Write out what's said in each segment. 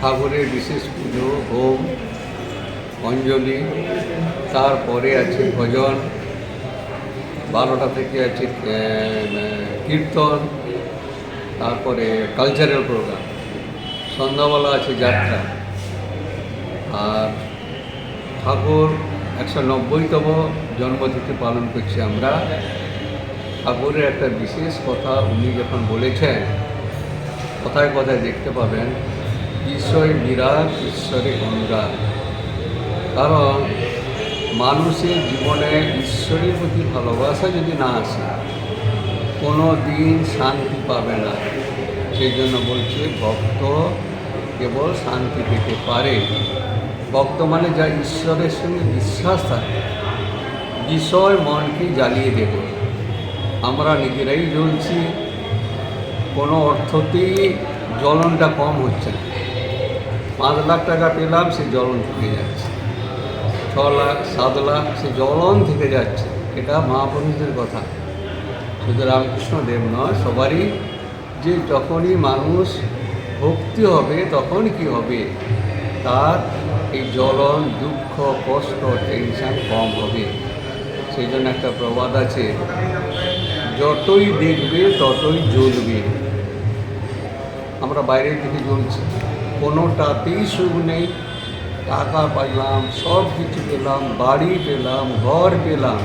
ঠাকুরের বিশেষ পুজো, হোম, অঞ্জলি, তারপরে আছে ভজন, বারোটা থেকে আছে কীর্তন, তারপরে কালচারাল প্রোগ্রাম সন্ধ্যাবেলা আছে যাত্রা। আর ঠাকুর একশো নব্বইতম জন্মতিথি পালন করছি আমরা। ঠাকুরের একটা বিশেষ কথা উনি যখন বলেছেন কথায় কথায় দেখতে পাবেন ঈশ্বরে বিরাট ঈশ্বরে অনুরাগ কারণ মানুষের জীবনে ঈশ্বরের প্রতি ভালোবাসা যদি না আসে, কোনো দিন শান্তি পাবে না। সেই জন্য বলছে, ভক্ত কেবল শান্তি পেতে পারে। ভক্ত মানে যা ঈশ্বরের সঙ্গে বিশ্বাস থাকে, বিষয় মনকে জ্বালিয়ে দেবে। আমরা নিজেরাই জ্বলছি কোনো অর্থতেই জ্বলনটা কম হচ্ছে না। পাঁচ লাখ টাকা পেলাম, সে জ্বলন থেকে যাচ্ছে। ছ লাখ, সাত লাখ, সে জ্বলন থেকে যাচ্ছে। এটা মহাপুরুষদের কথা। শুধু রামকৃষ্ণ দেব নয়, সবারই যে যখনই মানুষ ভক্তি হবে, তখন কি হবে? তার এই জ্বলন, দুঃখ, কষ্ট টেনশন কম হবে। সেই জন্য একটা প্রবাদ আছে, যতই দেখবে, ততই জ্বলবে। আমরা বাইরের দিকে জ্বলছি। কোনোটাতেই সুখ নেই, টাকা পাইলাম, সব কিছু পেলাম, বাড়ি পেলাম, ঘর পেলাম।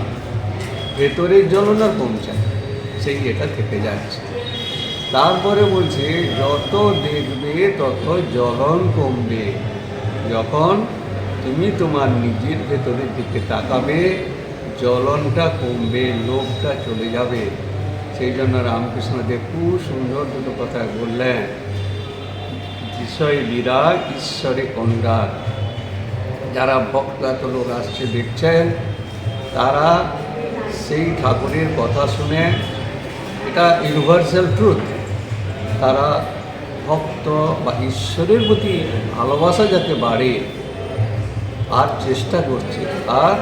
ভেতরের জ্বলন কমছে, সেই এটা থেকে যাচ্ছে। তারপরে বলছে, যত দেখবে, তত জ্বলন কমবে। যখন তুমি তোমার নিজের ভেতরের দিকে তাকাবে, জ্বলনটা কমবে, লোভটা চলে যাবে। সেই জন্য রামকৃষ্ণ দেব খুব সুন্দর দুটো কথা বললেন। বিষয় বিরাগ ঈশ্বরে অনুরাগ। যারা ভক্তাত লোক আসছে দেখছেন, তারা সেই ঠাকুরের কথা শুনে, এটা ইউনিভার্সাল ট্রুথ তারা ভক্ত বা ঈশ্বরের প্রতি ভালোবাসা যাতে বাড়ে, আর চেষ্টা করছে, আর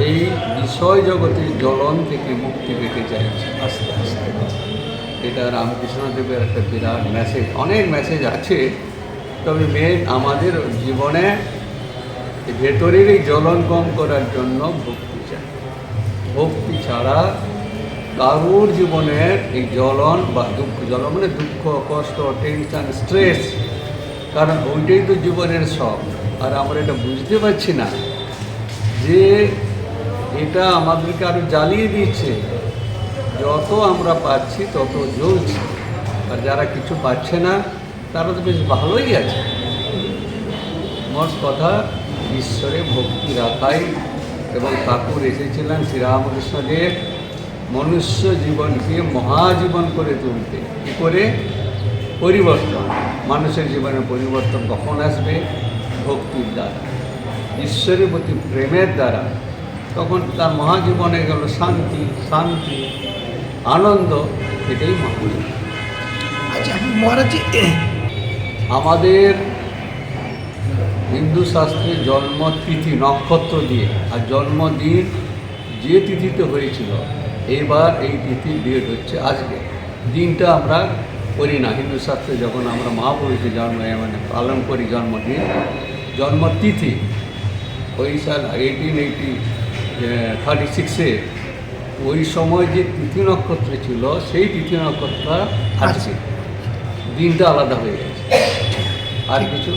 এই বিষয় জগতের জ্বলন থেকে মুক্তি পেতে চাইছে। আস্তে আস্তে। এটা রামকৃষ্ণদেবের একটা বিরাট মেসেজ অনেক মেসেজ আছে, তবে মেন আমাদের জীবনে ভেতরের এই জ্বলন কম করার জন্য ভক্তি চাই। ভক্তি ছাড়া কারুর জীবনের এই জ্বলন বা দুঃখ, জ্বলন মানে দুঃখ, কষ্ট টেনশন স্ট্রেস কারণ ওইটাই তো জীবনের সব আর আমরা এটা বুঝতে পারছি না যে এটা আমাদেরকে আরও জ্বালিয়ে দিচ্ছে যত আমরা পাচ্ছি, তত জ্বলছি আর যারা কিছু পাচ্ছে না, তারা তো বেশ ভালোই আছে। মোট কথা, ঈশ্বরে ভক্তি রাখাই। এবং ঠাকুর এসেছিলেন শ্রীরামকৃষ্ণদেব মনুষ্য জীবনকে, মহাজীবন করে তুলতে। কী করে? পরিবর্তন। মানুষের জীবনে পরিবর্তন কখন আসবে? ভক্তির দ্বারা। ঈশ্বরের প্রতি প্রেমের দ্বারা। তখন তার মহাজীবনে গেল শান্তি শান্তি। আনন্দ এটাই মহাজীবন আচ্ছা মহারাজ আমাদের হিন্দু শাস্ত্রে জন্মতিথি নক্ষত্র দিয়ে আর জন্মদিন যে তিথিতে হয়েছিল এবার এই তিথির ডেট হচ্ছে আজকে। দিনটা আমরা করি না। হিন্দু শাস্ত্রে যখন আমরা মহাপুরুষের জন্ম মানে পালন করি জন্মদিন জন্মতিথি ওই সাল এইটিন এইটি থার্টি সিক্সে ওই সময় যে তৃতীয় নক্ষত্র ছিল সেই তৃতীয় নক্ষত্র আজকে দিনটা আলাদা হয়ে গেছে। আর কিছু।